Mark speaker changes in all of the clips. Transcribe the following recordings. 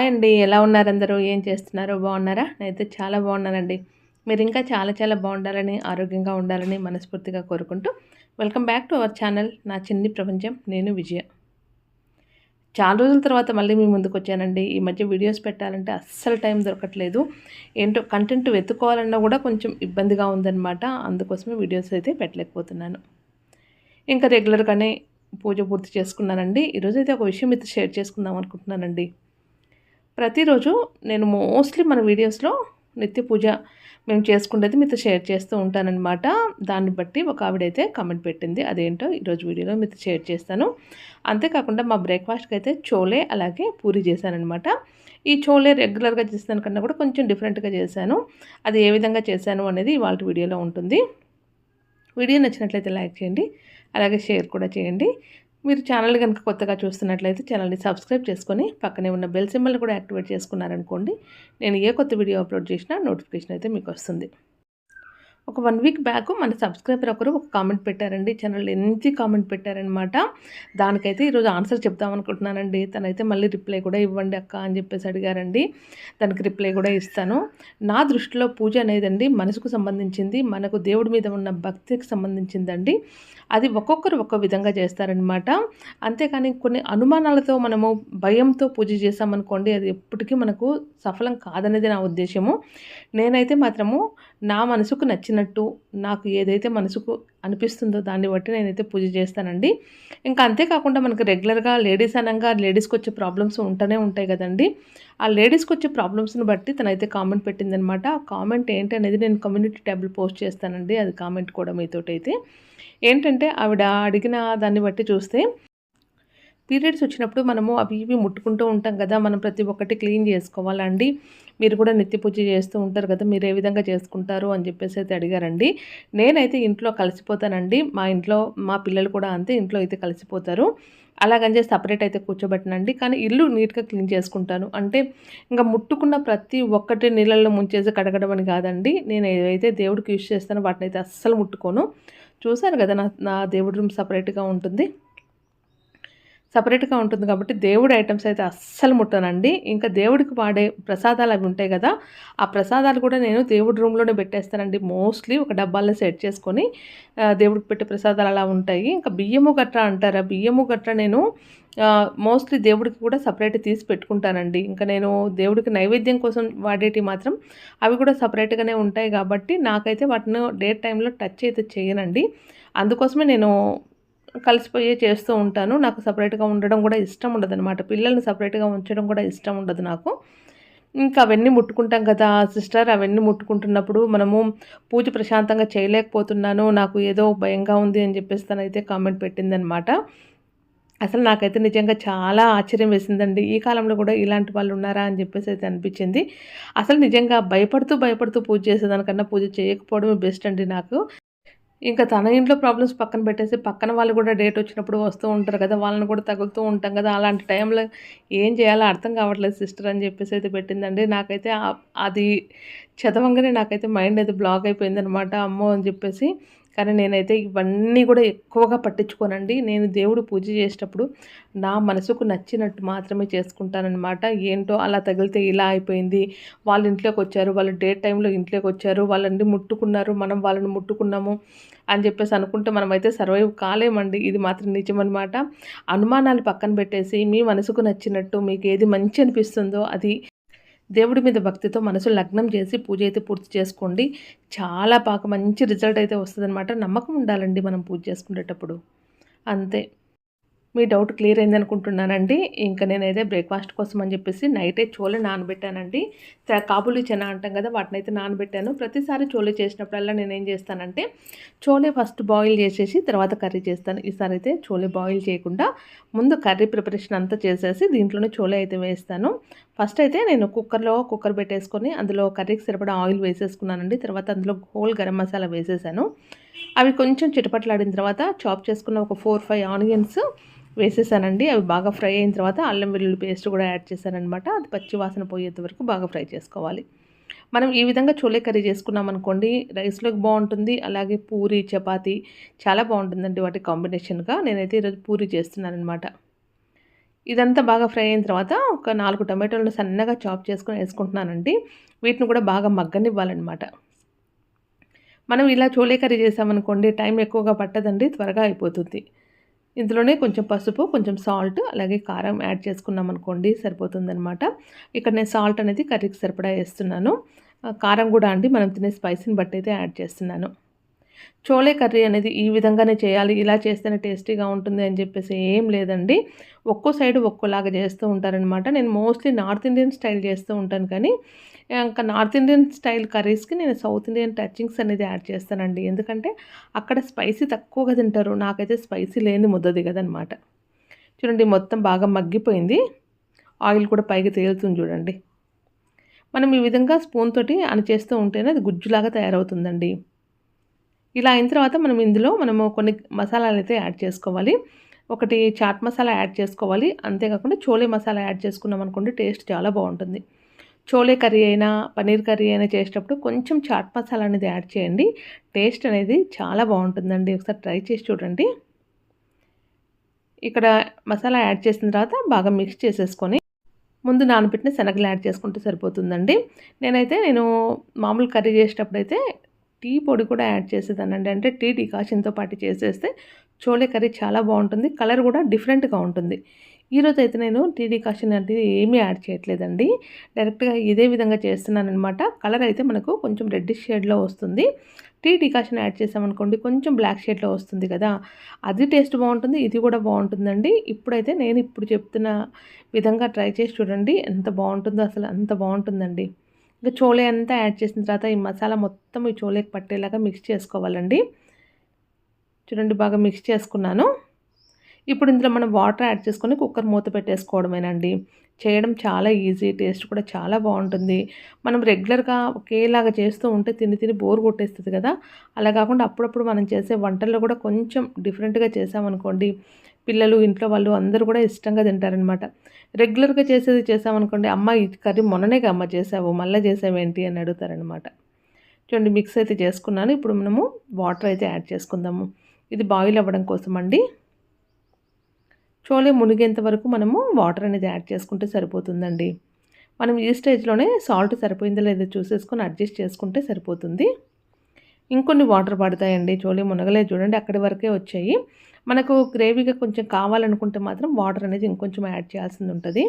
Speaker 1: Hi అండి. ఎలా ఉన్నారు అందరూ? ఏం చేస్తున్నారు? బాగున్నారా? నేనైతే చాలా బాగున్నానండి. మీరు ఇంకా చాలా చాలా బాగుండాలని ఆరోగ్యంగా ఉండాలని మనస్ఫూర్తిగా కోరుకుంటూ welcome back to our channel నా చిన్ని ప్రపంచం నేను విజయ. చాలా రోజుల తర్వాత మళ్ళీ మీ ముందుకు వచ్చానండి. ఈ మధ్య వీడియోస్ పెట్టాలంటే అస్సలు టైం దొరకట్లేదు. ఏంటో కంటెంట్ వెతుక్కోవాలన్నా కూడా కొంచెం ఇబ్బందిగా ఉందన్నమాట. అందుకోసమే వీడియోస్ అయితే పెట్టలేకపోతున్నాను. ఇంకా రెగ్యులర్గానే పూజ పూర్తి చేసుకున్నానండి. ఈరోజు అయితే ఒక విషయం అయితే షేర్ చేసుకుందాం అనుకుంటున్నానండి. ప్రతిరోజు నేను మోస్ట్లీ మన వీడియోస్లో నిత్య పూజ మేము చేసుకునేది మీతో షేర్ చేస్తూ ఉంటానన్నమాట. దాన్ని బట్టి ఒక ఆవిడైతే కమెంట్ పెట్టింది అదేంటో ఈరోజు వీడియోలో మీతో షేర్ చేస్తాను. అంతేకాకుండా మా బ్రేక్ఫాస్ట్కి అయితే చోలే అలాగే పూరి చేశానమాట ఈ చోలే రెగ్యులర్గా చేస్తాను కన్నా కూడా కొంచెం డిఫరెంట్గా చేశాను. అది ఏ విధంగా చేశాను అనేది ఇవాళ వీడియోలో ఉంటుంది. వీడియో నచ్చినట్లయితే లైక్ చేయండి అలాగే షేర్ కూడా చేయండి. మీరు ఛానల్ కనుక కొత్తగా చూస్తున్నట్లయితే ఛానల్ని సబ్స్క్రైబ్ చేసుకొని పక్కనే ఉన్న బెల్ సింబల్ కూడా యాక్టివేట్ చేసుకున్నారనుకోండి నేను ఏ కొత్త వీడియో అప్లోడ్ చేసినా నోటిఫికేషన్ అయితే మీకు వస్తుంది. ఒక వన్ వీక్ బ్యాక్ మన సబ్స్క్రైబర్ ఒకరు ఒక కామెంట్ పెట్టారండి. ఛానల్ ఎంత కామెంట్ పెట్టారనమాట దానికైతే ఈరోజు ఆన్సర్ చెప్దాం అనుకుంటున్నానండి. తనైతే మళ్ళీ రిప్లై కూడా ఇవ్వండి అక్క అని చెప్పేసి అడిగారండి. దానికి రిప్లై కూడా ఇస్తాను. నా దృష్టిలో పూజ అనేదండి మనసుకు సంబంధించింది మనకు దేవుడి మీద ఉన్న భక్తికి సంబంధించిందండి. అది ఒక్కొక్కరు ఒక్కో విధంగా చేస్తారనమాట అంతేకాని కొన్ని అనుమానాలతో మనము భయంతో పూజ చేసామనుకోండి అది ఎప్పటికీ మనకు సఫలం కాదనేది నా ఉద్దేశము. నేనైతే మాత్రము నా మనసుకు నచ్చినట్టు నాకు ఏదైతే మనసుకు అనిపిస్తుందో దాన్ని బట్టి నేనైతే పూజ చేస్తానండి. ఇంకా అంతేకాకుండా మనకు రెగ్యులర్గా లేడీస్ అనగా లేడీస్కి వచ్చే ప్రాబ్లమ్స్ ఉంటూనే ఉంటాయి కదండి. ఆ లేడీస్కి వచ్చే ప్రాబ్లమ్స్ని బట్టి తనైతే కామెంట్ పెట్టిందనమాట. ఆ కామెంట్ ఏంటి అనేది నేను కమ్యూనిటీ ట్యాబ్లో పోస్ట్ చేస్తానండి. అది కామెంట్ కూడా మీతోటైతే. ఏంటంటే ఆవిడ అడిగిన దాన్ని బట్టి చూస్తే పీరియడ్స్ వచ్చినప్పుడు మనము అవి ఇవి ముట్టుకుంటూ ఉంటాం కదా. మనం ప్రతి ఒక్కటి క్లీన్ చేసుకోవాలండి. మీరు కూడా నిత్య పూజ చేస్తూ ఉంటారు కదా మీరు ఏ విధంగా చేసుకుంటారు అని చెప్పేసి అయితే అడిగారండి. నేనైతే ఇంట్లో కలిసిపోతానండి. మా ఇంట్లో మా పిల్లలు కూడా అంతే ఇంట్లో అయితే కలిసిపోతారు. అలాగని చెప్పి సపరేట్ అయితే కూర్చోబెట్టనండి. కానీ ఇల్లు నీట్గా క్లీన్ చేసుకుంటాను. అంటే ఇంకా ముట్టుకున్న ప్రతి ఒక్కటి నీళ్ళల్లో ముంచేసి కడగడం అని కాదండి. నేను ఏదైతే దేవుడికి యూజ్ చేస్తానో వాటిని అయితే అస్సలు ముట్టుకోను. చూశాను కదా నా నా దేవుడి రూమ్ సపరేట్గా ఉంటుంది. సపరేట్గా ఉంటుంది కాబట్టి దేవుడి ఐటమ్స్ అయితే అస్సలు ముట్టనండి. ఇంకా దేవుడికి వాడే ప్రసాదాలు అవి ఉంటాయి కదా ఆ ప్రసాదాలు కూడా నేను దేవుడి రూమ్లోనే పెట్టేస్తానండి. మోస్ట్లీ ఒక డబ్బాల్లో సెట్ చేసుకొని దేవుడికి పెట్టే ప్రసాదాలు అలా ఉంటాయి. ఇంకా బియ్యము గట్రా అంటారా? బియ్యము గట్రా నేను మోస్ట్లీ దేవుడికి కూడా సపరేట్ తీసి పెట్టుకుంటానండి. ఇంకా నేను దేవుడికి నైవేద్యం కోసం వాడేటి మాత్రం అవి కూడా సపరేట్గానే ఉంటాయి కాబట్టి నాకైతే వాటిని డేట్ టైంలో టచ్ అయితే చేయనండి. అందుకోసమే నేను కలిసిపోయే చేస్తూ ఉంటాను. నాకు సపరేట్గా ఉండడం కూడా ఇష్టం ఉండదు అనమాట పిల్లల్ని సపరేట్గా ఉంచడం కూడా ఇష్టం ఉండదు నాకు. ఇంకా అవన్నీ ముట్టుకుంటాం కదా సిస్టర్ అవన్నీ ముట్టుకుంటున్నప్పుడు మనము పూజ ప్రశాంతంగా చేయలేకపోతున్నాను నాకు ఏదో భయంగా ఉంది అని చెప్పేసి తనైతే కామెంట్ పెట్టిందనమాట అసలు నాకైతే నిజంగా చాలా ఆశ్చర్యం వేసిందండి. ఈ కాలంలో కూడా ఇలాంటి వాళ్ళు ఉన్నారా అని చెప్పేసి అయితే అనిపించింది. అసలు నిజంగా భయపడుతూ భయపడుతూ పూజ చేసేదానికన్నా పూజ చేయకపోవడమే బెస్ట్ అండి నాకు. ఇంకా తన ఇంట్లో ప్రాబ్లమ్స్ పక్కన పెట్టేసి పక్కన వాళ్ళు కూడా డేట్ వచ్చినప్పుడు వస్తూ ఉంటారు కదా వాళ్ళని కూడా తగులుతూ ఉంటాం కదా అలాంటి టైంలో ఏం చేయాలో అర్థం కావట్లేదు సిస్టర్ అని చెప్పేసి అయితే పెట్టిందండి. నాకైతే అది చదవంగానే నాకైతే మైండ్ అయితే బ్లాక్ అయిపోయిందనమాట. అమ్మో అని చెప్పేసి కానీ నేనైతే ఇవన్నీ కూడా ఎక్కువగా పట్టించుకోనండి. నేను దేవుడు పూజ చేసేటప్పుడు నా మనసుకు నచ్చినట్టు మాత్రమే చేసుకుంటానమాట ఏంటో అలా తగిలితే ఇలా అయిపోయింది. వాళ్ళ ఇంట్లోకి వచ్చారు వాళ్ళు డే టైంలో ఇంట్లోకి వచ్చారు వాళ్ళని ముట్టుకున్నారు మనం వాళ్ళని ముట్టుకున్నాము అని చెప్పేసి అనుకుంటే మనమైతే సర్వైవ్ కాలేమండి. ఇది మాత్రం నిజమనమాట అనుమానాలు పక్కన పెట్టేసి మీ మనసుకు నచ్చినట్టు మీకు ఏది మంచి అనిపిస్తుందో అది దేవుడి మీద భక్తితో మనసు లగ్నం చేసి పూజ అయితే పూర్తి చేసుకోండి. చాలా బాగా మంచి రిజల్ట్ అయితే వస్తుందన్నమాట. నమ్మకం ఉండాలండి మనం పూజ చేసుకునేటప్పుడు. అంతే. మీ డౌట్ క్లియర్ అయింది అనుకుంటున్నానండి ఇంకా నేనైతే బ్రేక్ఫాస్ట్ కోసం అని చెప్పేసి నైటే చోలే నానబెట్టానండి. కాబులి చెన అంటాం కదా వాటిని అయితే నానబెట్టాను. ప్రతిసారి చోలే చేసినప్పుడల్లా నేను ఏం చేస్తానంటే చోలే ఫస్ట్ బాయిల్ చేసేసి తర్వాత కర్రీ చేస్తాను. ఈసారి అయితే చోలే బాయిల్ చేయకుండా ముందు కర్రీ ప్రిపరేషన్ అంతా చేసేసి దీంట్లోనే చోలే అయితే వేస్తాను. ఫస్ట్ అయితే నేను కుక్కర్లో కుక్కర్ పెట్టేసుకొని అందులో కర్రీకి సరిపడా ఆయిల్ వేసేసుకున్నానండి. తర్వాత అందులో హోల్ గరం మసాలా వేసేసాను. అవి కొంచెం చిటపట్లాడిన తర్వాత చాప్ చేసుకున్న ఒక ఫోర్ ఫైవ్ ఆనియన్స్ వేసేసానండి. అవి బాగా ఫ్రై అయిన తర్వాత అల్లం వెల్లుల్లి పేస్ట్ కూడా యాడ్ చేశానమాట అది పచ్చి వాసన పోయేంత వరకు బాగా ఫ్రై చేసుకోవాలి. మనం ఈ విధంగా చోలే కర్రీ చేసుకున్నాం అనుకోండి రైస్లోకి బాగుంటుంది. అలాగే పూరి చపాతి చాలా బాగుంటుందండి వాటి కాంబినేషన్గా. నేనైతే ఈరోజు పూరి చేస్తున్నానమాట ఇదంతా బాగా ఫ్రై అయిన తర్వాత ఒక నాలుగు టమాటోలను సన్నగా చాప్ చేసుకొని వేసుకుంటున్నానండి. వీటిని కూడా బాగా మగ్గనివ్వాలన్నమాట. మనం ఇలా చోలే కర్రీ చేసామనుకోండి టైం ఎక్కువగా పట్టదండి త్వరగా అయిపోతుంది. ఇందులోనే కొంచెం పసుపు కొంచెం సాల్ట్ అలాగే కారం యాడ్ చేసుకున్నాం అనుకోండి సరిపోతుందనమాట ఇక్కడ నేను సాల్ట్ అనేది కర్రీకి సరిపడా వేస్తున్నాను. కారం కూడా అండి మనం తినే స్పైసీని బట్టి అయితే యాడ్ చేస్తున్నాను. చోలే కర్రీ అనేది ఈ విధంగానే చేయాలి ఇలా చేస్తేనే టేస్టీగా ఉంటుంది అని చెప్పేసి ఏం లేదండి. ఒక్కో సైడ్ ఒక్కోలాగా చేస్తూ ఉంటారనమాట నేను మోస్ట్లీ నార్త్ ఇండియన్ స్టైల్ చేస్తూ ఉంటాను కానీ ఇంకా నార్త్ ఇండియన్ స్టైల్ కర్రీస్కి నేను సౌత్ ఇండియన్ టచింగ్స్ అనేది యాడ్ చేస్తానండి. ఎందుకంటే అక్కడ స్పైసీ తక్కువగా తింటారు. నాకైతే స్పైసీ లేని ముద్ద దిగదనమాట చూడండి మొత్తం బాగా మగ్గిపోయింది. ఆయిల్ కూడా పైకి తేలుతుంది చూడండి. మనం ఈ విధంగా స్పూన్ తోటి అని చేస్తూ ఉంటేనే అది గుజ్జులాగా తయారవుతుందండి. ఇలా అయిన తర్వాత మనం ఇందులో మనము కొన్ని మసాలాలు అయితే యాడ్ చేసుకోవాలి. ఒకటి చాట్ మసాలా యాడ్ చేసుకోవాలి. అంతేకాకుండా చోలే మసాలా యాడ్ చేసుకున్నాం అనుకోండి టేస్ట్ చాలా బాగుంటుంది. చోలే కర్రీ అయినా పన్నీర్ కర్రీ అయినా చేసేటప్పుడు కొంచెం చాట్ మసాలా అనేది యాడ్ చేయండి. టేస్ట్ అనేది చాలా బాగుంటుందండి. ఒకసారి ట్రై చేసి చూడండి. ఇక్కడ మసాలా యాడ్ చేసిన తర్వాత బాగా మిక్స్ చేసేసుకొని ముందు నానబెట్టిన శనగలు యాడ్ చేసుకుంటే సరిపోతుందండి. నేనైతే నేను మామూలు కర్రీ చేసేటప్పుడు అయితే టీ పొడి కూడా యాడ్ చేసేదానండి. అంటే టీ డికాషన్తో పాటు చేసేస్తే చోలే కర్రీ చాలా బాగుంటుంది కలర్ కూడా డిఫరెంట్గా ఉంటుంది. ఈరోజు అయితే నేను టీ డికాషన్ అనేది ఏమీ యాడ్ చేయట్లేదండి. డైరెక్ట్గా ఇదే విధంగా చేస్తున్నాను అనమాట కలర్ అయితే మనకు కొంచెం రెడ్డిష్ షేడ్లో వస్తుంది. టీ డికాషన్ యాడ్ చేసామనుకోండి కొంచెం బ్లాక్ షేడ్లో వస్తుంది కదా. అది టేస్ట్ బాగుంటుంది ఇది కూడా బాగుంటుందండి. ఇప్పుడైతే నేను ఇప్పుడు చెప్తున్న విధంగా ట్రై చేసి చూడండి ఎంత బాగుంటుందో అసలు అంత బాగుంటుందండి. ఇంకా చోలే అంతా యాడ్ చేసిన తర్వాత ఈ మసాలా మొత్తం ఈ చోలేకి పట్టేలాగా మిక్స్ చేసుకోవాలండి. చూడండి బాగా మిక్స్ చేసుకున్నాను. ఇప్పుడు ఇందులో మనం వాటర్ యాడ్ చేసుకొని కుక్కర్ మూత పెట్టేసుకోవడమేనండి. చేయడం చాలా ఈజీ టేస్ట్ కూడా చాలా బాగుంటుంది. మనం రెగ్యులర్గా ఒకేలాగా చేస్తూ ఉంటే తిని తిని బోర్ కొట్టేస్తుంది కదా. అలా కాకుండా అప్పుడప్పుడు మనం చేసే వంటల్లో కూడా కొంచెం డిఫరెంట్గా చేసామనుకోండి పిల్లలు ఇంట్లో వాళ్ళు అందరూ కూడా ఇష్టంగా తింటారనమాట రెగ్యులర్గా చేసేది చేసామనుకోండి అమ్మ ఈ కర్రీ మొన్ననే అమ్మ చేసావు మళ్ళీ చేసావేంటి అని అడుగుతారనమాట చూడండి మిక్స్ అయితే చేసుకున్నాను. ఇప్పుడు మనము వాటర్ అయితే యాడ్ చేసుకుందాము. ఇది బాయిల్ అవ్వడం కోసం అండి. చోలే మునిగేంత వరకు మనము వాటర్ అనేది యాడ్ చేసుకుంటే సరిపోతుందండి. మనం ఈ స్టేజ్లోనే సాల్ట్ సరిపోయిందో లేదో చూసేసుకొని అడ్జస్ట్ చేసుకుంటే సరిపోతుంది. ఇంకొన్ని వాటర్ పడతాయండి. చోలే మునగలే చూడండి అక్కడి వరకే వచ్చాయి. మనకు గ్రేవీగా కొంచెం కావాలనుకుంటే మాత్రం వాటర్ అనేది ఇంకొంచెం యాడ్ చేయాల్సింది ఉంటుంది.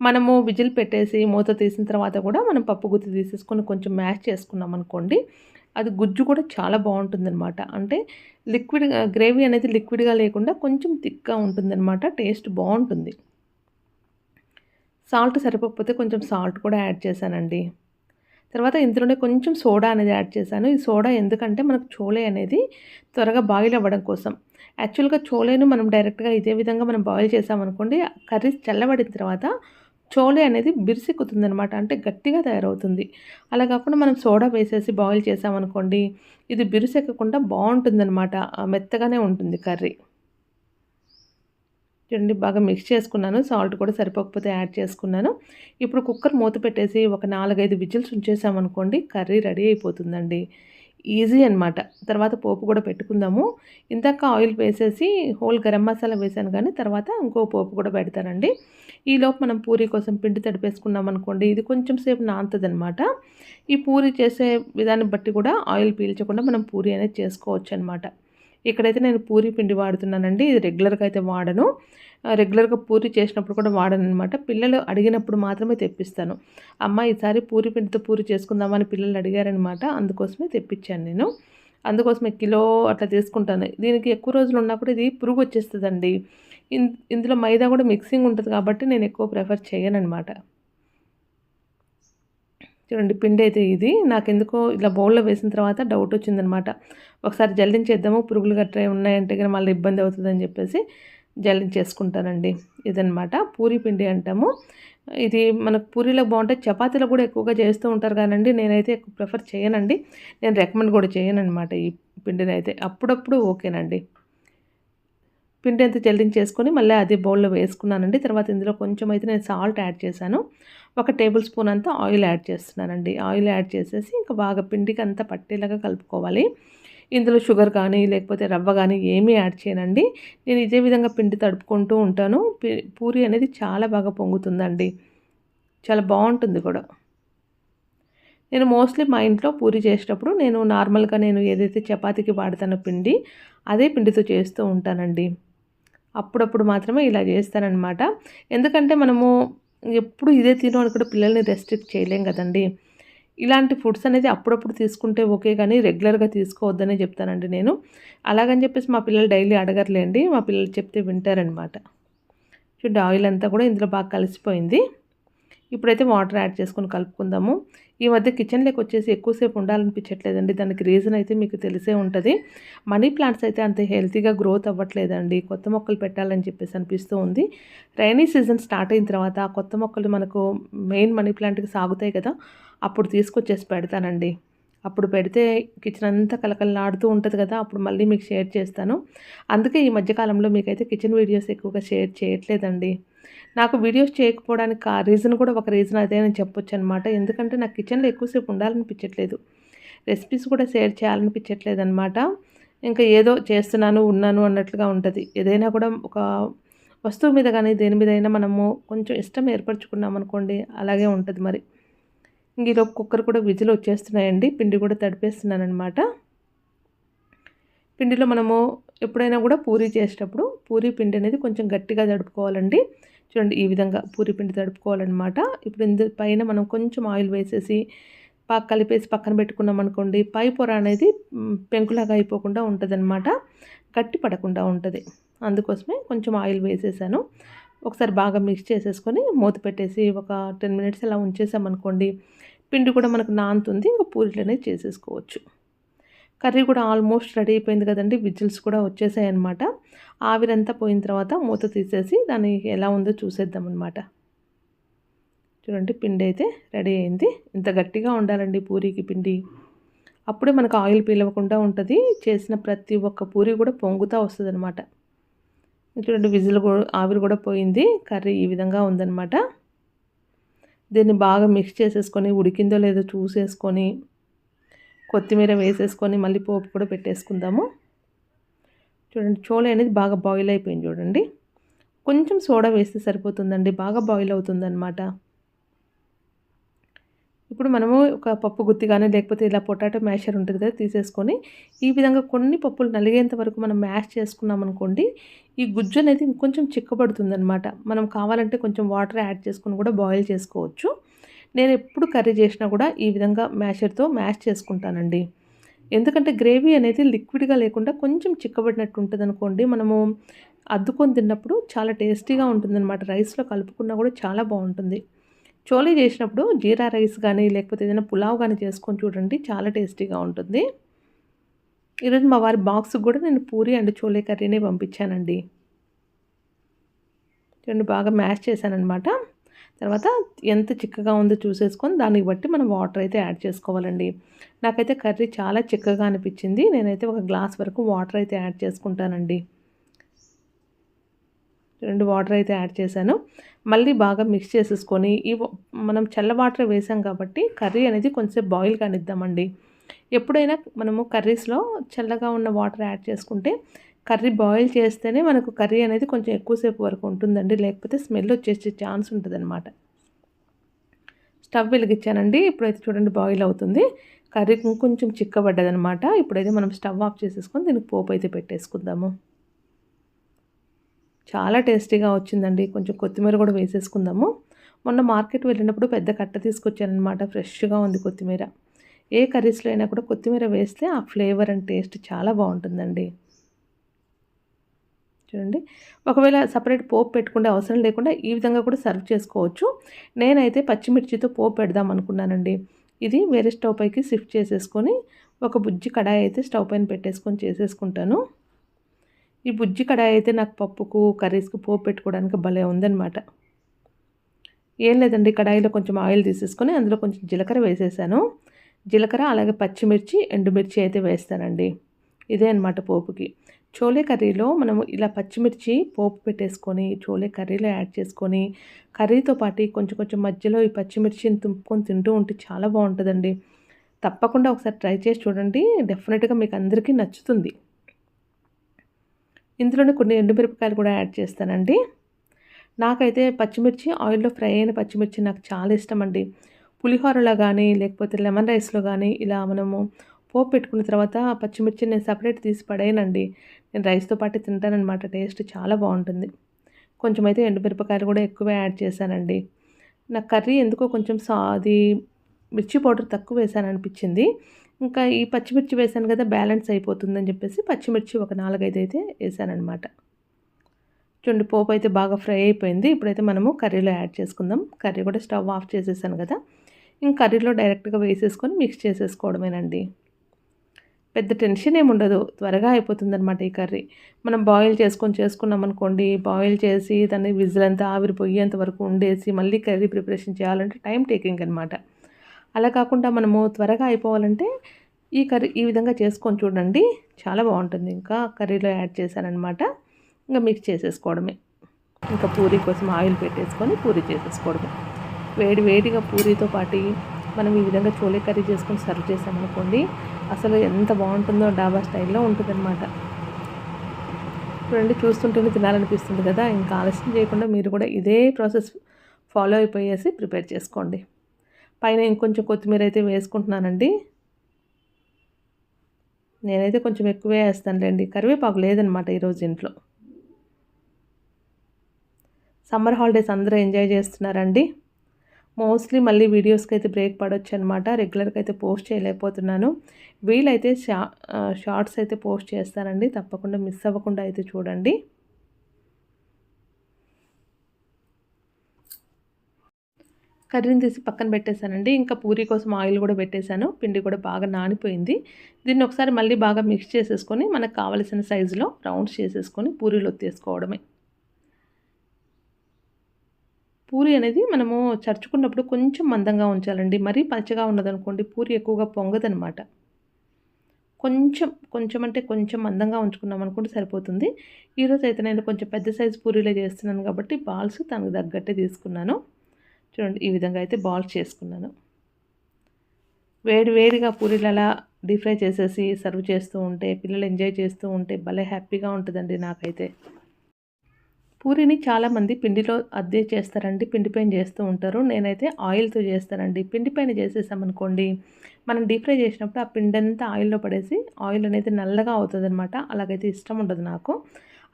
Speaker 1: మనము విజిల్ పెట్టేసి మూత తీసిన తర్వాత కూడా మనం పప్పు గుత్తి తీసేసుకొని కొంచెం మ్యాష్ చేసుకున్నాం అనుకోండి అది గుజ్జు కూడా చాలా బాగుంటుందన్నమాట. అంటే లిక్విడ్ గ్రేవీ అనేది లిక్విడ్గా లేకుండా కొంచెం థిక్గా ఉంటుందన్నమాట టేస్ట్ బాగుంటుంది. సాల్ట్ సరిపోకపోతే కొంచెం సాల్ట్ కూడా యాడ్ చేశానండి. తర్వాత ఇందులోనే కొంచెం సోడా అనేది యాడ్ చేశాను. ఈ సోడా ఎందుకంటే మనకు చోలే అనేది త్వరగా బాయిల్ అవ్వడం కోసం. యాక్చువల్గా చోలేను మనం డైరెక్ట్గా ఇదే విధంగా మనం బాయిల్ చేసామనుకోండి కర్రీ చల్లబడిన తర్వాత చోలే అనేది బిరిసెక్కుతుందనమాట అంటే గట్టిగా తయారవుతుంది. అలా కాకుండా మనం సోడా వేసేసి బాయిల్ చేసామనుకోండి ఇది బిరుసెక్కకుండా బాగుంటుందన్నమాట మెత్తగానే ఉంటుంది కర్రీ. చూడండి బాగా మిక్స్ చేసుకున్నాను. సాల్ట్ కూడా సరిపోకపోతే యాడ్ చేసుకున్నాను. ఇప్పుడు కుక్కర్ మూత పెట్టేసి ఒక నాలుగైదు విజిల్స్ ఉంచేసామనుకోండి కర్రీ రెడీ అయిపోతుందండి. ఈజీ అనమాట తర్వాత పోపు కూడా పెట్టుకుందాము. ఇందాక ఆయిల్ వేసేసి హోల్ గరం మసాలా వేసాను కానీ తర్వాత ఇంకో పోపు కూడా పెడతానండి. ఈలోపు మనం పూరి కోసం పిండి తడిపేసుకున్నాం అనుకోండి ఇది కొంచెం సేపు నానుతుంది ఈ పూరి చేసే విధాన్ని బట్టి కూడా ఆయిల్ పీల్చకుండా మనం పూరి అనేది చేసుకోవచ్చు అనమాట ఇక్కడైతే నేను పూరి పిండి వాడుతున్నానండి. ఇది రెగ్యులర్గా అయితే వాడను. రెగ్యులర్గా పూరి చేసినప్పుడు కూడా వాడను అనమాట పిల్లలు అడిగినప్పుడు మాత్రమే తెప్పిస్తాను. అమ్మ ఈసారి పూరి పిండితో పూరి చేసుకుందామని పిల్లలు అడిగారనమాట అందుకోసమే తెప్పించాను నేను. అందుకోసమే కిలో అట్లా తీసుకుంటాను. దీనికి ఎక్కువ రోజులు ఉన్నా కూడా ఇది పురుగు వచ్చేస్తుందండి. ఇందులో మైదా కూడా మిక్సింగ్ ఉంటుంది కాబట్టి నేను ఎక్కువ ప్రిఫర్ చేయను అనమాట చూడండి పిండి అయితే ఇది. నాకు ఎందుకో ఇలా బౌల్లో వేసిన తర్వాత డౌట్ వచ్చిందనమాట. ఒకసారి జల్లించేద్దాము పురుగులు గట్రా ఉన్నాయంటే కానీ మళ్ళీ ఇబ్బంది అవుతుందని చెప్పేసి జల్లించేసుకుంటానండి. ఇదనమాట. పూరి పిండి అంటాము. ఇది మనకు పూరీలో బాగుంటే చపాతీలో కూడా ఎక్కువగా చేస్తూ ఉంటారు కానండి నేనైతే ఎక్కువ ప్రిఫర్ చేయనండి. నేను రికమెండ్ కూడా చేయను అనమాట ఈ పిండిని అయితే అప్పుడప్పుడు ఓకేనండి. పిండి అంతా జల్లించేసుకొని మళ్ళీ అదే బౌల్లో వేసుకున్నానండి. తర్వాత ఇందులో కొంచెం అయితే నేను సాల్ట్ యాడ్ చేశాను. ఒక టేబుల్ స్పూన్ అంతా ఆయిల్ యాడ్ చేస్తున్నానండి. ఆయిల్ యాడ్ చేసేసి ఇంకా బాగా పిండికి అంతా పట్టేలాగా కలుపుకోవాలి. ఇందులో షుగర్ కానీ లేకపోతే రవ్వ కానీ ఏమీ యాడ్ చేయనండి. నేను ఇదే విధంగా పిండి తడుపుకుంటూ ఉంటాను. పూరి అనేది చాలా బాగా పొంగుతుందండి. చాలా బాగుంటుంది కూడా. నేను మోస్ట్లీ మా ఇంట్లో పూరి చేసేటప్పుడు నేను నార్మల్గా నేను ఏదైతే చపాతీకి వాడతానో పిండి అదే పిండితో చేస్తూ ఉంటానండి. అప్పుడప్పుడు మాత్రమే ఇలా చేస్తానన్నమాట ఎందుకంటే మనము ఎప్పుడు ఇదే తిను అని కూడా పిల్లల్ని రెస్ట్రిక్ట్ చేయలేం కదండి. ఇలాంటి ఫుడ్స్ అనేది అప్పుడప్పుడు తీసుకుంటే ఓకే కానీ రెగ్యులర్గా తీసుకోవద్దనే చెప్తానండి నేను. అలాగని చెప్పేసి మా పిల్లలు డైలీ అడగర్లేండి. మా పిల్లలు చెప్తే వింటారనమాట చూడండి ఆయిల్ అంతా కూడా ఇందులో బాగా కలిసిపోయింది. ఇప్పుడైతే వాటర్ యాడ్ చేసుకొని కలుపుకుందాము. ఈ మధ్య కిచెన్లోకి వచ్చేసి ఎక్కువసేపు ఉండాలనిపించట్లేదండి. దానికి రీజన్ అయితే మీకు తెలిసే ఉంటుంది. మనీ ప్లాంట్స్ అయితే అంత హెల్తీగా గ్రోత్ అవ్వట్లేదండి. కొత్త మొక్కలు పెట్టాలని చెప్పేసి అనిపిస్తూ ఉంది. రైనీ సీజన్ స్టార్ట్ అయిన తర్వాత కొత్త మొక్కలు మనకు మెయిన్ మనీ ప్లాంట్కి సాగుతాయి కదా అప్పుడు తీసుకొచ్చేసి పెడతానండి. అప్పుడు పెడితే కిచెన్ అంతా కలకలలాడుతూ ఉంటుంది కదా అప్పుడు మళ్ళీ మీకు షేర్ చేస్తాను. అందుకే ఈ మధ్యకాలంలో మీకైతే కిచెన్ వీడియోస్ ఎక్కువగా షేర్ చేయట్లేదండి. నాకు వీడియోస్ చేయకపోవడానికి ఆ రీజన్ కూడా ఒక రీజన్ అదే అని చెప్పొచ్చు అనమాట ఎందుకంటే నాకు కిచెన్లో ఎక్కువసేపు ఉండాలనిపించట్లేదు. రెసిపీస్ కూడా షేర్ చేయాలనిపించట్లేదు అనమాట ఇంకా ఏదో చేస్తున్నాను ఉన్నాను అన్నట్లుగా ఉంటుంది. ఏదైనా కూడా ఒక వస్తువు మీద కానీ దేని మీద అయినా మనము కొంచెం ఇష్టం ఏర్పరచుకున్నాం అనుకోండి అలాగే ఉంటుంది మరి. ఈలోపు కుక్కర్ కూడా విజిల్ వచ్చేస్తున్నాయండి. పిండి కూడా తడిపేస్తున్నాను అనమాట పిండిలో మనము ఎప్పుడైనా కూడా పూరీ చేసేటప్పుడు పూరీ పిండి అనేది కొంచెం గట్టిగా తడుపుకోవాలండి. చూడండి ఈ విధంగా పూరి పిండి తడుపుకోవాలన్నమాట. ఇప్పుడు ఇందు పైన మనం కొంచెం ఆయిల్ వేసేసి పాక కలిపేసి పక్కన పెట్టుకున్నాం అనుకోండి పై పొర అనేది పెంకులాగా అయిపోకుండా ఉంటుంది అనమాట గట్టి పడకుండా ఉంటుంది. అందుకోసమే కొంచెం ఆయిల్ వేసేసాను. ఒకసారి బాగా మిక్స్ చేసేసుకొని మూత పెట్టేసి ఒక టెన్ మినిట్స్ అలా ఉంచేసామనుకోండి పిండి కూడా మనకు నానుతుంది. ఇంకా పూరీలు అనేది చేసేసుకోవచ్చు. కర్రీ కూడా ఆల్మోస్ట్ రెడీ అయిపోయింది కదండి. విజిల్స్ కూడా వచ్చేసాయి అనమాట ఆవిరంతా పోయిన తర్వాత మూత తీసేసి దాన్ని ఎలా ఉందో చూసేద్దాం అనమాట చూడండి పిండి అయితే రెడీ అయింది. ఇంత గట్టిగా ఉండాలండి పూరీకి పిండి. అప్పుడే మనకు ఆయిల్ పీలవకుండా ఉంటుంది. చేసిన ప్రతి ఒక్క పూరి కూడా పొంగుతూ వస్తుంది అనమాట చూడండి విజిల్ ఆవిరి కూడా పోయింది. కర్రీ ఈ విధంగా ఉందన్నమాట. దీన్ని బాగా మిక్స్ చేసేసుకొని ఉడికిందో లేదో చూసేసుకొని కొత్తిమీర వేసేసుకొని మళ్ళీ పోపు కూడా పెట్టేసుకుందాము. చూడండి చోళ అనేది బాగా బాయిల్ అయిపోయింది చూడండి. కొంచెం సోడా వేస్తే సరిపోతుందండి బాగా బాయిల్ అవుతుందన్నమాట. ఇప్పుడు మనము ఒక పప్పు గుత్తి కానీ లేకపోతే ఇలా పొటాటో మ్యాషర్ ఉంటుంది కదా తీసేసుకొని ఈ విధంగా కొన్ని పప్పులు నలిగేంత వరకు మనం మ్యాష్ చేసుకున్నాం అనుకోండి ఈ గుజ్జు అనేది ఇంకొంచెం చిక్కబడుతుంది అనమాట మనం కావాలంటే కొంచెం వాటర్ యాడ్ చేసుకుని కూడా బాయిల్ చేసుకోవచ్చు. నేను ఎప్పుడు కర్రీ చేసినా కూడా ఈ విధంగా మ్యాషర్తో మ్యాష్ చేసుకుంటానండి. ఎందుకంటే గ్రేవీ అనేది లిక్విడ్గా లేకుండా కొంచెం చిక్కబడినట్టు ఉంటుంది అనుకోండి మనము అద్దుకొని తిన్నప్పుడు చాలా టేస్టీగా ఉంటుందన్నమాట. రైస్లో కలుపుకున్నా కూడా చాలా బాగుంటుంది. చోలీ చేసినప్పుడు జీరా రైస్ కానీ లేకపోతే ఏదైనా పులావ్ కానీ చేసుకొని చూడండి చాలా టేస్టీగా ఉంటుంది. ఈరోజు మా వారి బాక్స్కి కూడా నేను పూరి అండ్ చోలే కర్రీనే పంపించానండి. చూడండి బాగా మ్యాష్ చేశానమాట తర్వాత ఎంత చిక్కగా ఉందో చూసేసుకొని దాన్ని బట్టి మనం వాటర్ అయితే యాడ్ చేసుకోవాలండి. నాకైతే కర్రీ చాలా చిక్కగా అనిపించింది. నేనైతే ఒక గ్లాస్ వరకు వాటర్ అయితే యాడ్ చేసుకుంటానండి. రెండు వాటర్ అయితే యాడ్ చేశాను. మళ్ళీ బాగా మిక్స్ చేసేసుకొని ఈ మనం చల్ల వాటర్ వేసాం కాబట్టి కర్రీ అనేది కొంచెం బాయిల్ కానిద్దామండి. ఎప్పుడైనా మనము కర్రీస్లో చల్లగా ఉన్న వాటర్ యాడ్ చేసుకుంటే కర్రీ బాయిల్ చేస్తేనే మనకు కర్రీ అనేది కొంచెం ఎక్కువసేపు వరకు ఉంటుందండి. లేకపోతే స్మెల్ వచ్చేసే ఛాన్స్ ఉంటుందన్నమాట. స్టవ్ వెలిగించానండి. ఇప్పుడైతే చూడండి బాయిల్ అవుతుంది. కర్రీ కొంచెం చిక్కబడ్డదనమాట ఇప్పుడైతే మనం స్టవ్ ఆఫ్ చేసేసుకొని దీనికి పోపు అయితే పెట్టేసుకుందాము. చాలా టేస్టీగా వచ్చిందండి. కొంచెం కొత్తిమీర కూడా వేసేసుకుందాము. మొన్న మార్కెట్ వెళ్ళినప్పుడు పెద్ద కట్ట తీసుకొచ్చానమాట ఫ్రెష్గా ఉంది కొత్తిమీర. ఏ కర్రీస్లో అయినా కూడా కొత్తిమీర వేస్తే ఆ ఫ్లేవర్ అండ్ టేస్ట్ చాలా బాగుంటుందండి. చూడండి. ఒకవేళ సపరేట్ పోపు పెట్టుకుంటే అవసరం లేకుండా ఈ విధంగా కూడా సర్వ్ చేసుకోవచ్చు. నేనైతే పచ్చిమిర్చితో పోపు పెడదాం అనుకున్నానండి. ఇది వేరే స్టవ్ పైకి షిఫ్ట్ చేసేసుకొని ఒక బుజ్జి కడాయి అయితే స్టవ్ పైన పెట్టేసుకొని చేసేసుకుంటాను. ఈ బుజ్జి కడాయి అయితే నాకు పప్పుకు కర్రీస్కి పోపు పెట్టుకోవడానికి భలే ఉందన్నమాట. ఏం లేదండి కడాయిలో కొంచెం ఆయిల్ తీసేసుకొని అందులో కొంచెం జీలకర్ర వేసేసాను. జీలకర్ర అలాగే పచ్చిమిర్చి ఎండుమిర్చి అయితే వేస్తానండి. ఇదే అనమాట పోపుకి. చోలే కర్రీలో మనము ఇలా పచ్చిమిర్చి పోపు పెట్టేసుకొని చోలే కర్రీలో యాడ్ చేసుకొని కర్రీతో పాటు కొంచెం కొంచెం మధ్యలో ఈ పచ్చిమిర్చిని తుంపుకొని తింటూ ఉంటే చాలా బాగుంటుందండి. తప్పకుండా ఒకసారి ట్రై చేసి చూడండి. డెఫినెట్గా మీకు అందరికీ నచ్చుతుంది. ఇందులోనే కొన్ని ఎండుమిరపకాయలు కూడా యాడ్ చేస్తానండి. నాకైతే పచ్చిమిర్చి ఆయిల్లో ఫ్రై అయిన పచ్చిమిర్చి నాకు చాలా ఇష్టం అండి పులిహోరలో కానీ లేకపోతే లెమన్ రైస్లో కానీ ఇలా మనము పోపు పెట్టుకున్న తర్వాత పచ్చిమిర్చి నేను సపరేట్ తీసి పడేయనండి. నేను రైస్తో పాటు తింటానమాట టేస్ట్ చాలా బాగుంటుంది. కొంచెం అయితే ఎండుమిరపకాయలు కూడా ఎక్కువ యాడ్ చేశానండి. నా కర్రీ ఎందుకో కొంచెం సా అది మిర్చి పౌడర్ తక్కువ వేసాను అనిపించింది ఇంకా ఈ పచ్చిమిర్చి వేసాను కదా బ్యాలెన్స్ అయిపోతుందని చెప్పేసి పచ్చిమిర్చి ఒక నాలుగైదు అయితే వేసానమాట చూడండి పోపు అయితే బాగా ఫ్రై అయిపోయింది. ఇప్పుడైతే మనము కర్రీలో యాడ్ చేసుకుందాం. కర్రీ కూడా స్టవ్ ఆఫ్ చేసేసాను కదా. ఇంక కర్రీలో డైరెక్ట్గా వేసేసుకొని మిక్స్ చేసేసుకోవడమేనండి. పెద్ద టెన్షన్ ఏమి ఉండదు. త్వరగా అయిపోతుందన్నమాట ఈ కర్రీ. మనం బాయిల్ చేసుకొని చేసుకున్నాం అనుకోండి బాయిల్ చేసి దాన్ని విజిల్ అంతా ఆవిరిపోయేంత వరకు ఉండేసి మళ్ళీ కర్రీ ప్రిపరేషన్ చేయాలంటే టైం టేకింగ్ అనమాట అలా కాకుండా మనము త్వరగా అయిపోవాలంటే ఈ కర్రీ ఈ విధంగా చేసుకొని చూడండి. చాలా బాగుంటుంది. ఇంకా కర్రీలో యాడ్ చేశానమాట ఇంకా మిక్స్ చేసేసుకోవడమే. ఇంకా పూరీ కోసం ఆయిల్ పెట్టేసుకొని పూరీ చేసేసుకోవడమే. వేడి వేడిగా పూరీతో పాటు మనం ఈ విధంగా చోలే కర్రీ చేసుకొని సర్వ్ చేసామనుకోండి అసలు ఎంత బాగుంటుందో డాబా స్టైల్లో ఉంటుందన్నమాట. చూడండి చూస్తుంటేనే తినాలనిపిస్తుంది కదా. ఇంకా ఆలస్యం చేయకుండా మీరు కూడా ఇదే ప్రాసెస్ ఫాలో అయిపోయేసి ప్రిపేర్ చేసుకోండి. పైన ఇంకొంచెం కొత్తిమీర అయితే వేసుకుంటున్నానండి. నేనైతే కొంచెం ఎక్కువే వేస్తానులేండి. కరివేపాకు లేదనమాట ఈరోజు ఇంట్లో. సమ్మర్ హాలిడేస్ అందరూ ఎంజాయ్ చేస్తున్నారండి. మోస్ట్లీ మళ్ళీ వీడియోస్కి అయితే బ్రేక్ పడవచ్చు అనమాట రెగ్యులర్గా అయితే పోస్ట్ చేయలేకపోతున్నాను. వీలైతే షా షార్ట్స్ అయితే పోస్ట్ చేస్తానండి. తప్పకుండా మిస్ అవ్వకుండా అయితే చూడండి. కర్రీని తీసి పక్కన పెట్టేశానండి. ఇంకా పూరి కోసం ఆయిల్ కూడా పెట్టేశాను. పిండి కూడా బాగా నానిపోయింది. దీన్ని ఒకసారి మళ్ళీ బాగా మిక్స్ చేసేసుకొని మనకు కావలసిన సైజులో రౌండ్స్ చేసేసుకొని పూరీలో తీసుకోవడమే. పూరి అనేది మనము చరుచుకున్నప్పుడు కొంచెం మందంగా ఉంచాలండి. మరీ పచ్చగా ఉన్నదనుకోండి పూరి ఎక్కువగా పొంగదనమాట. కొంచెం కొంచెం అంటే కొంచెం మందంగా ఉంచుకున్నాం అనుకుంటే సరిపోతుంది. ఈరోజు అయితే నేను కొంచెం పెద్ద సైజు పూరీలే చేస్తున్నాను కాబట్టి బాల్స్ తనకు తగ్గట్టే తీసుకున్నాను. చూడండి ఈ విధంగా అయితే బాల్స్ చేసుకున్నాను. వేడి వేడిగా పూరీలు అలా డీప్ ఫ్రై చేసేసి సర్వ్ చేస్తూ ఉంటే పిల్లలు ఎంజాయ్ చేస్తూ ఉంటే భలే హ్యాపీగా ఉంటుందండి నాకైతే. పూరిని చాలామంది పిండిలో అద్దె చేస్తారండి పిండి పైన చేస్తూ ఉంటారు. నేనైతే ఆయిల్తో చేస్తానండి. పిండి పైన చేసేసామనుకోండి మనం డీప్ ఫ్రై చేసినప్పుడు ఆ పిండి అంతా ఆయిల్లో పడేసి ఆయిల్ అనేది నల్లగా అవుతుంది అనమాట అలాగైతే ఇష్టం ఉండదు నాకు.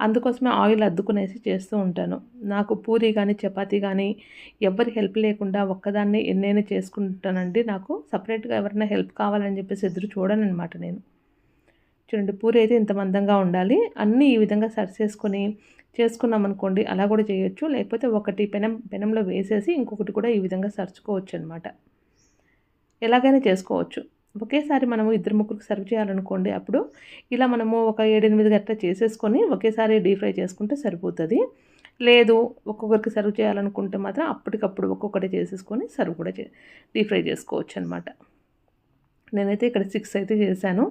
Speaker 1: అందుకోసమే ఆయిల్ అద్దుకునేసి చేస్తూ ఉంటాను. నాకు పూరి కానీ చపాతీ కానీ ఎవరి హెల్ప్ లేకుండా ఒక్కదాన్ని ఎన్నైనా చేసుకుంటానండి. నాకు సపరేట్గా ఎవరైనా హెల్ప్ కావాలని చెప్పేసి ఎదురు చూడనమాట నేను. చూడండి పూరి అయితే ఇంత మందంగా ఉండాలి. అన్నీ ఈ విధంగా సర్చ్ చేసుకొని చేసుకున్నాం అనుకోండి అలా కూడా చేయొచ్చు. లేకపోతే ఒకటి పెనం పెనంలో వేసేసి ఇంకొకటి కూడా ఈ విధంగా సర్చుకోవచ్చు అనమాట ఎలాగైనా చేసుకోవచ్చు. ఒకేసారి మనము ఇద్దరు ముగ్గురికి సర్వ్ చేయాలనుకోండి అప్పుడు ఇలా మనము ఒక ఏడెనిమిది గంటల చేసేసుకొని ఒకేసారి డీప్ ఫ్రై చేసుకుంటే సరిపోతుంది. లేదు ఒక్కొక్కరికి సర్వ్ చేయాలనుకుంటే మాత్రం అప్పటికప్పుడు ఒక్కొక్కటి చేసేసుకొని సర్వ్ కూడా చే డీప్ ఫ్రై చేసుకోవచ్చు అనమాట నేనైతే ఇక్కడ సిక్స్ అయితే చేశాను.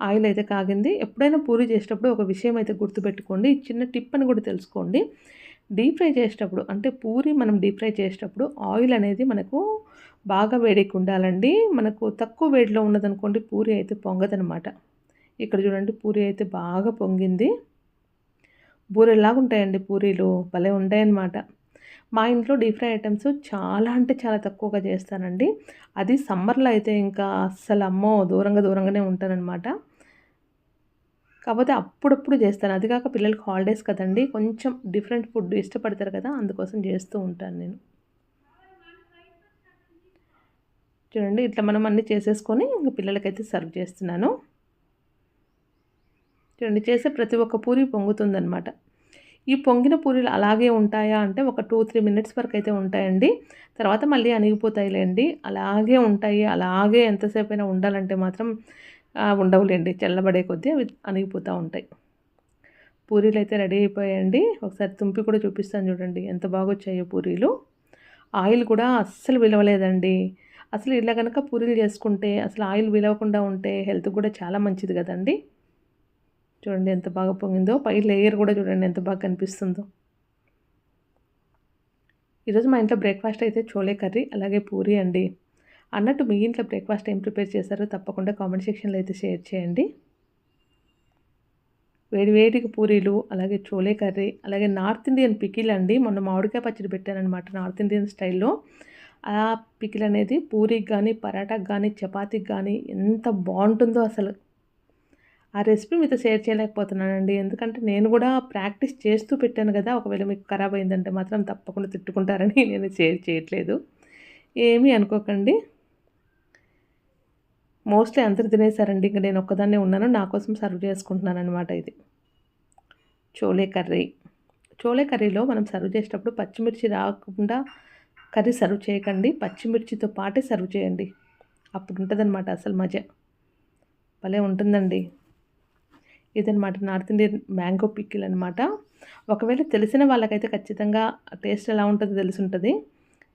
Speaker 1: ఆయిల్ అయితే కాగింది. ఎప్పుడైనా పూరి చేసేటప్పుడు ఒక విషయం అయితే గుర్తుపెట్టుకోండి. చిన్న టిప్ అని కూడా తెలుసుకోండి. డీప్ ఫ్రై చేసేటప్పుడు అంటే పూరి మనం డీప్ ఫ్రై చేసేటప్పుడు ఆయిల్ అనేది మనకు బాగా వేడికి ఉండాలండి. మనకు తక్కువ వేడిలో ఉన్నదనుకోండి పూరి అయితే పొంగదనమాట ఇక్కడ చూడండి పూరి అయితే బాగా పొంగింది. బూరెలాగా ఉంటాయండి పూరీలు. భలే ఉంటాయన్నమాట. మా ఇంట్లో డీప్ ఫ్రై ఐటమ్స్ చాలా అంటే చాలా తక్కువగా చేస్తానండి. అది సమ్మర్లో అయితే ఇంకా అస్సలు అమ్మో దూరంగా దూరంగానే ఉంటానన్నమాట. కాకపోతే అప్పుడప్పుడు చేస్తాను. అది కాక పిల్లలకి హాలిడేస్ కదండి. కొంచెం డిఫరెంట్ ఫుడ్ ఇష్టపడతారు కదా అందుకోసం చేస్తూ ఉంటాను నేను. చూడండి ఇట్లా మనం అన్నీ చేసేసుకొని ఇంకా పిల్లలకైతే సర్వ్ చేస్తున్నాను. చూడండి చేసే ప్రతి ఒక్క పూరి పొంగుతుందనమాట ఈ పొంగిన పూరీలు అలాగే ఉంటాయా అంటే ఒక టూ త్రీ మినిట్స్ వరకు అయితే ఉంటాయండి. తర్వాత మళ్ళీ అణిగిపోతాయిలేండి. అలాగే ఉంటాయి అలాగే ఎంతసేపు అయినా ఉండాలంటే మాత్రం ఉండవులేండి. చల్లబడే కొద్దీ అవి అణిగిపోతూ ఉంటాయి. పూరీలు అయితే రెడీ అయిపోయాయండి. ఒకసారి తుంపి కూడా చూపిస్తాను చూడండి ఎంత బాగా వచ్చాయో పూరీలు. ఆయిల్ కూడా అస్సలు విలువలేదండి. అసలు ఇలా కనుక పూరీలు చేసుకుంటే అసలు ఆయిల్ విలవకుండా ఉంటే హెల్త్ కూడా చాలా మంచిది కదండి. చూడండి ఎంత బాగా పొంగిందో. పై లేయర్ కూడా చూడండి ఎంత బాగా కనిపిస్తుందో. ఈరోజు మా ఇంట్లో బ్రేక్ఫాస్ట్ అయితే చోలే కర్రీ అలాగే పూరి అండి. అన్నట్టు మీ ఇంట్లో బ్రేక్ఫాస్ట్ ఏం ప్రిపేర్ చేశారో తప్పకుండా కామెంట్ సెక్షన్లో అయితే షేర్ చేయండి. వేడివేడికి పూరీలు అలాగే చోలే కర్రీ అలాగే నార్త్ ఇండియన్ పికిల్ అండి. మొన్న మామిడికాయ పచ్చడి పెట్టానమాట నార్త్ ఇండియన్ స్టైల్లో. ఆ పికిల్ అనేది పూరికి కానీ పరాటాకి కానీ చపాతీకి కానీ ఎంత బాగుంటుందో అసలు. ఆ రెసిపీ మీతో షేర్ చేయలేకపోతున్నానండి. ఎందుకంటే నేను కూడా ప్రాక్టీస్ చేస్తూ పెట్టాను కదా ఒకవేళ మీకు ఖరాబ్ అయిందంటే మాత్రం తప్పకుండా తిట్టుకుంటారని నేను షేర్ చేయట్లేదు. ఏమీ అనుకోకండి. మోస్ట్లీ అందరు తినేసారండి ఇంకా నేను ఒక్కదాన్నే ఉన్నాను. నా కోసం సర్వ్ చేసుకుంటున్నాను అనమాట ఇది. చోలే కర్రీ. చోలే కర్రీలో మనం సర్వ్ చేసేటప్పుడు పచ్చిమిర్చి రాకుండా కర్రీ సర్వ్ చేయకండి పచ్చిమిర్చితో పాటే సర్వ్ చేయండి. అప్పుడు ఉంటుందన్నమాట అసలు మజా. భలే ఉంటుందండి. ఇదనమాట నార్త్ ఇండియన్ మ్యాంగో పిక్కిల్ అనమాట ఒకవేళ తెలిసిన వాళ్ళకైతే ఖచ్చితంగా టేస్ట్ ఎలా ఉంటుందో తెలిసి ఉంటుంది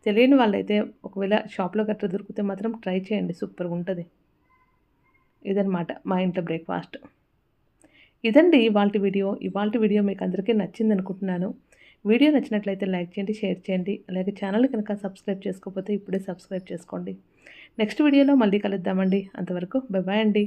Speaker 1: తెలియని వాళ్ళైతే ఒకవేళ షాప్లో గట్రా దొరికితే మాత్రం ట్రై చేయండి సూపర్గా ఉంటుంది ఇదనమాట మా ఇంట్లో బ్రేక్ఫాస్ట్. ఇదండి ఇవాళ వీడియో. ఇవాళ వీడియో మీకు అందరికీ నచ్చింది అనుకుంటున్నాను వీడియో నచ్చినట్లయితే లైక్ చేయండి షేర్ చేయండి. అలాగే ఛానల్ కనుక సబ్స్క్రైబ్ చేసుకోకపోతే ఇప్పుడే సబ్స్క్రైబ్ చేసుకోండి. నెక్స్ట్ వీడియోలో మళ్ళీ కలుద్దామండి. అంతవరకు బాయ్ అండి.